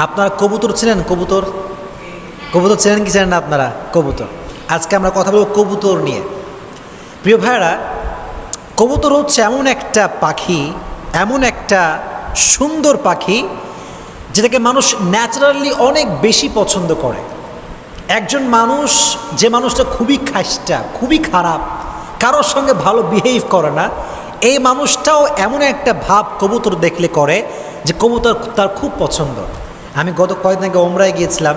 আপনারা কবুতর ছিলেন? কবুতর? কবুতর ছিলেন কি ছিলেন না আপনারা? কবুতর। আজকে আমরা কথা বলব কবুতর নিয়ে। প্রিয় ভাইরা কবুতর হচ্ছে এমন একটা পাখি, এমন একটা সুন্দর পাখি, যেটাকে মানুষ ন্যাচারালি অনেক বেশি পছন্দ করে। একজন মানুষ, যে মানুষটা খুবই খাসটা, খুবই খারাপ, কারোর সঙ্গে ভালো বিহেভ করে না, এই মানুষটাও এমন একটা ভাব কবুতর দেখলে করে যে কবুতর তার খুব পছন্দ। আমি গত কয়েকদিন আগে ওমরায় গিয়েছিলাম।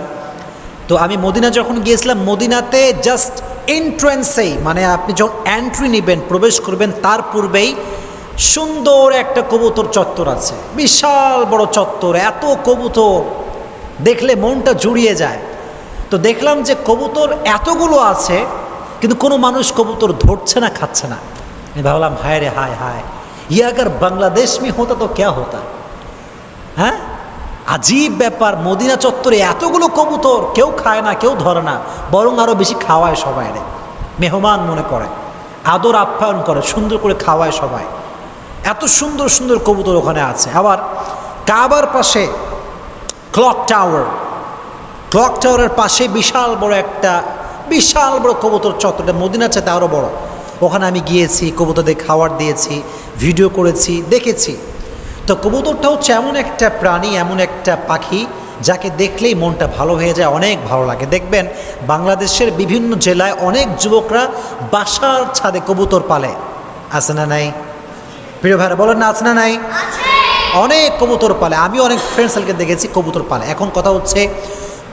তো আমি মদিনা যখন গিয়েছিলাম, মদিনাতে জাস্ট এন্ট্রেন্সেই মানে আপনি যখন অ্যান্ট্রি নেবেন, প্রবেশ করবেন, তার পূর্বেই সুন্দর একটা কবুতর চত্বর আছে। বিশাল বড় চত্বর, এত কবুতর। দেখলে মনটা জুড়িয়ে যায়। তো দেখলাম যে কবুতর এতগুলো আছে, কিন্তু কোনো মানুষ কবুতর ধরছে না, খাচ্ছে না। আমি ভাবলাম, হায় রে, হায় হায়। ইয়াকার বাংলাদেশ মি হতা তো ক্যা হতা? আজীব ব্যাপার, মদিনা চত্বরে এতগুলো কবুতর, কেউ খায় না, কেউ ধরে না, বরং আরও বেশি খাওয়ায় সবাই রে। মেহমান মনে করে, আদর আপ্যায়ন করে, সুন্দর করে খাওয়ায় সবাই। এত সুন্দর সুন্দর কবুতর ওখানে আছে। আবার কাবার পাশে ক্লক টাওয়ার। ক্লক টাওয়ারের পাশে বিশাল বড় একটা, বিশাল বড় কবুতর চত্বরটা মদিনার চাইতে আরও বড়। ওখানে আমি গিয়েছি, কবুতরদের খাওয়ার দিয়েছি, ভিডিও করেছি, দেখেছি। তো কবুতরটা হচ্ছে এমন একটা প্রাণী এমন একটা পাখি যাকে দেখলেই মনটা ভালো হয়ে যায় অনেক ভালো লাগে। দেখবেন বাংলাদেশের বিভিন্ন জেলায় অনেক যুবকরা বাসার ছাদে কবুতর পালে। আছে না নাই? প্রিয় ভাইরা বলেন না আছে না নাই? অনেক কবুতর পালে। আমি অনেক ফ্রেন্ড সার্কেল দেখেছি কবুতর পালে। এখন কথা হচ্ছে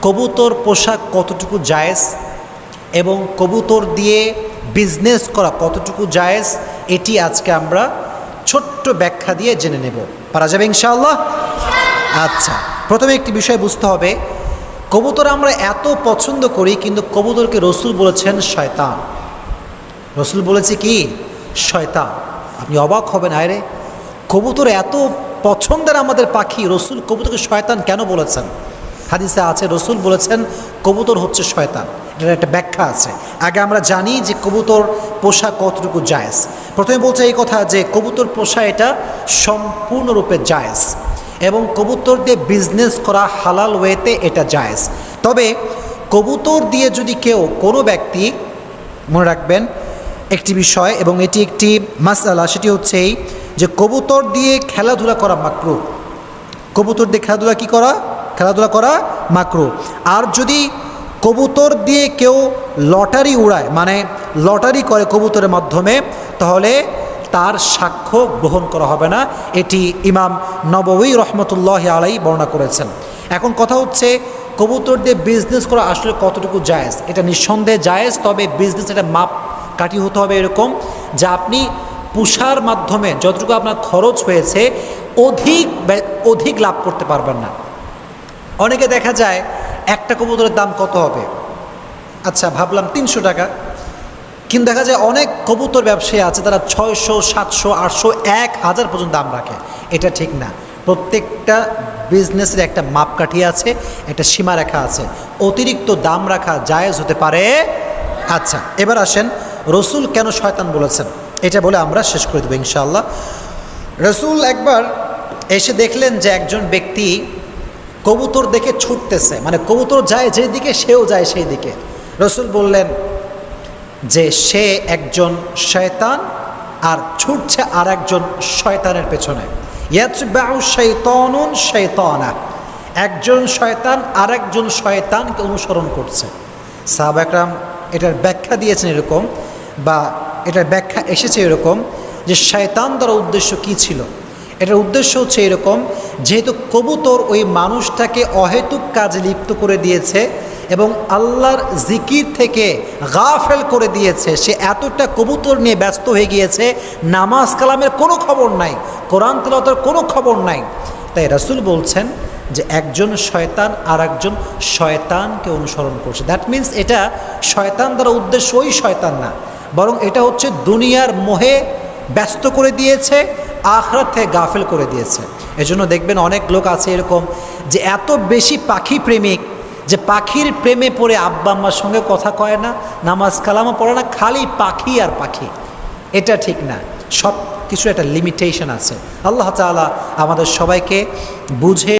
কবুতর পোশাক কতটুকু জায়েজ এবং কবুতর দিয়ে বিজনেস করা কতটুকু জায়েজ এটি আজকে আমরা ছোট্ট ব্যাখ্যা দিয়ে জেনে নেব। পারা যাবে ইনশাআল্লাহ? আচ্ছা প্রথমে একটি বিষয় বুঝতে হবে। কবুতর আমরা এত পছন্দ করি, কিন্তু কবুতরকে রসুল বলেছেন শয়তান। রসুল বলেছে কি? শয়তান। আপনি অবাক হবেন, আয়রে। কবুতর এত পছন্দের আমাদের পাখি, রসুল কবুতরকে শয়তান কেন বলেছেন? হাদিসে আছে, রসুল বলেছেন, কবুতর হচ্ছে শয়তান। এটার একটা ব্যাখ্যা আছে। আগে আমরা জানি যে কবুতর পোষা কতটুকু জায়েজ। প্রথমে বলছে এই কথা যে কবুতর পোষা এটা সম্পূর্ণরূপে জায়েজ এবং কবুতর দিয়ে বিজনেস করা হালাল ওয়েতে এটা জায়েজ। তবে কবুতর দিয়ে যদি কেউ কোনো ব্যক্তি, মনে রাখবেন, একটি বিষয় এবং এটি একটি মাসালা, সেটি হচ্ছে এই যে কবুতর দিয়ে খেলাধুলা করা মাকরু কবুতর দিয়ে খেলাধুলা কি করা? খেলাধুলা করা মাকরু আর যদি কবুতর দিয়ে কেউ লটারি উড়ায় মানে লটারি করে কবুতরের মাধ্যমে, তাহলে তার সাক্ষ্য গ্রহণ করা হবে না। এটি ইমাম নববী রহমতুল্লাহ আলাই বর্ণনা করেছেন। এখন কথা হচ্ছে, কবুতর দিয়ে বিজনেস করা আসলে কতটুকু জায়েজ? এটা নিঃসন্দেহে জায়েজ, তবে বিজনেস এটা মাপ কাটি হতে হবে এরকম যে আপনি পুষার মাধ্যমে যতটুকু আপনার খরচ হয়েছে, অধিক অধিক লাভ করতে পারবেন না। অনেকে দেখা যায় একটা কবুতরের দাম কত হবে? আচ্ছা ভাবলাম তিনশো টাকা। কিন্তু দেখা যায় অনেক কবুতর ব্যবসায়ী আছে, তারা ছয়শো, সাতশো, আটশো, এক হাজার পর্যন্ত দাম রাখে। এটা ঠিক না। প্রত্যেকটা বিজনেসের একটা মাপকাঠি আছে, একটা সীমারেখা আছে। অতিরিক্ত দাম রাখা জায়েজ হতে পারে। আচ্ছা এবার আসেন, রসুল কেন শয়তান বলেছেন? এটা বলে আমরা শেষ করে দেবো ইনশাআল্লাহ। রসুল একবার এসে দেখলেন যে একজন ব্যক্তি কবুতর দেখে ছুটতেছে মানে কবুতর যায় যেই দিকে, সেও যায় সেই দিকে। রসুল বললেন, যে সে একজন শয়তান আর ছুটছে আর একজন শয়তানের পেছনে। শৈতানা। একজন শয়তান আর একজন শয়তানকে অনুসরণ করছে। সাহাব একরাম এটার ব্যাখ্যা দিয়েছেন এরকম, বা এটার ব্যাখ্যা এসেছে এরকম, যে শয়তান দ্বারা উদ্দেশ্য কী ছিল? এটার উদ্দেশ্য হচ্ছে এরকম, যেহেতু কবুতর ওই মানুষটাকে অহেতুক কাজে লিপ্ত করে দিয়েছে এবং আল্লাহর জিকির থেকে গাফেল করে দিয়েছে, সে এতটা কবুতর নিয়ে ব্যস্ত হয়ে গিয়েছে, নামাজ কালামের কোনো খবর নাই, কোরআন তেলতার কোনো খবর নাই। তাই রাসুল বলছেন যে একজন শয়তান আর একজন শয়তানকে অনুসরণ করছে। দ্যাট মিন্স এটা শয়তান দ্বারা উদ্দেশ্য ওই শয়তান না, বরং এটা হচ্ছে দুনিয়ার মোহে ব্যস্ত করে দিয়েছে আখরাত থেকে গাফেল করে দিয়েছে। এজন্য দেখবেন অনেক লোক আছে এরকম যে এত বেশি পাখি প্রেমিক যে পাখির প্রেমে পড়ে আব্বা আম্মার সঙ্গে কথা কয় না, নামাজ কালামও পড়ে না, খালি পাখি আর পাখি। এটা ঠিক না। সব কিছু একটা লিমিটেশন আছে। আল্লাহ তালা আমাদের সবাইকে বুঝে